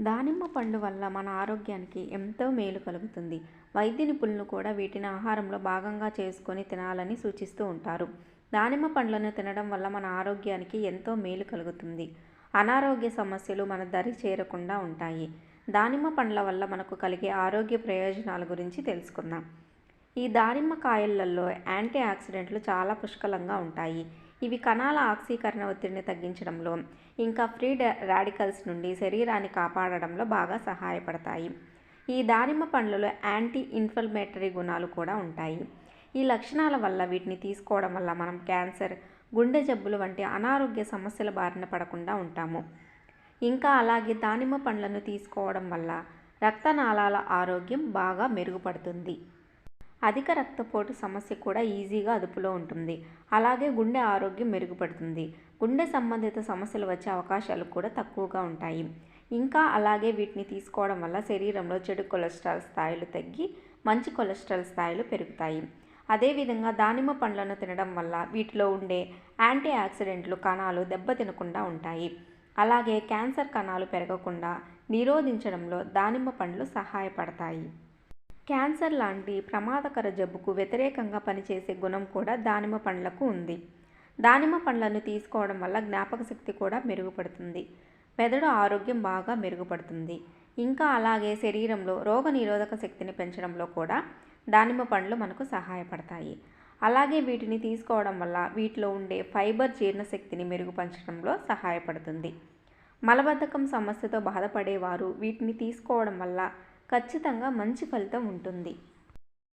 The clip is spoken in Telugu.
దానిమ్మ పండు వల్ల మన ఆరోగ్యానికి ఎంతో మేలు కలుగుతుంది. వైద్య నిపుణులు కూడా వీటిని ఆహారంలో భాగంగా చేసుకొని తినాలని సూచిస్తూ ఉంటారు. దానిమ్మ పండ్లను తినడం వల్ల మన ఆరోగ్యానికి ఎంతో మేలు కలుగుతుంది. అనారోగ్య సమస్యలు మన దరి చేరకుండా ఉంటాయి. దానిమ్మ పండ్ల వల్ల మనకు కలిగే ఆరోగ్య ప్రయోజనాల గురించి తెలుసుకుందాం. ఈ దానిమ్మ కాయలలో యాంటీ ఆక్సిడెంట్లు చాలా పుష్కలంగా ఉంటాయి. ఇవి కణాల ఆక్సీకరణ ఒత్తిడిని తగ్గించడంలో ఇంకా ఫ్రీ రాడికల్స్ నుండి శరీరాన్ని కాపాడడంలో బాగా సహాయపడతాయి. ఈ దానిమ్మ పండ్లలో యాంటీ ఇన్ఫ్లమేటరీ గుణాలు కూడా ఉంటాయి. ఈ లక్షణాల వల్ల వీటిని తీసుకోవడం వల్ల మనం క్యాన్సర్ గుండె జబ్బులు వంటి అనారోగ్య సమస్యల బారిన పడకుండా ఉంటాము. ఇంకా అలాగే దానిమ్మ పండ్లను తీసుకోవడం వల్ల రక్తనాళాల ఆరోగ్యం బాగా మెరుగుపడుతుంది. అధిక రక్తపోటు సమస్య కూడా ఈజీగా అదుపులో ఉంటుంది. అలాగే గుండె ఆరోగ్యం మెరుగుపడుతుంది. గుండె సంబంధిత సమస్యలు వచ్చే అవకాశాలు కూడా తక్కువగా ఉంటాయి. ఇంకా అలాగే వీటిని తీసుకోవడం వల్ల శరీరంలో చెడు కొలెస్ట్రాల్ స్థాయిలు తగ్గి మంచి కొలెస్ట్రాల్ స్థాయిలు పెరుగుతాయి. అదేవిధంగా దానిమ్మ పండ్లను తినడం వల్ల వీటిలో ఉండే యాంటీ ఆక్సిడెంట్లు కణాలు దెబ్బతినకుండా ఉంటాయి. అలాగే క్యాన్సర్ కణాలు పెరగకుండా నిరోధించడంలో దానిమ్మ పండ్లు సహాయపడతాయి. క్యాన్సర్ లాంటి ప్రమాదకర జబ్బుకు వ్యతిరేకంగా పనిచేసే గుణం కూడా దానిమ్మ పండ్లకు ఉంది. దానిమ్మ పండ్లను తీసుకోవడం వల్ల జ్ఞాపక శక్తి కూడా మెరుగుపడుతుంది. మెదడు ఆరోగ్యం బాగా మెరుగుపడుతుంది. ఇంకా అలాగే శరీరంలో రోగ నిరోధక శక్తిని పెంచడంలో కూడా దానిమ్మ పండ్లు మనకు సహాయపడతాయి. అలాగే వీటిని తీసుకోవడం వల్ల వీటిలో ఉండే ఫైబర్ జీర్ణశక్తిని మెరుగుపరచడంలో సహాయపడుతుంది. మలబద్ధకం సమస్యతో బాధపడేవారు వీటిని తీసుకోవడం వల్ల ఖచ్చితంగా మంచి ఫలితం ఉంటుంది.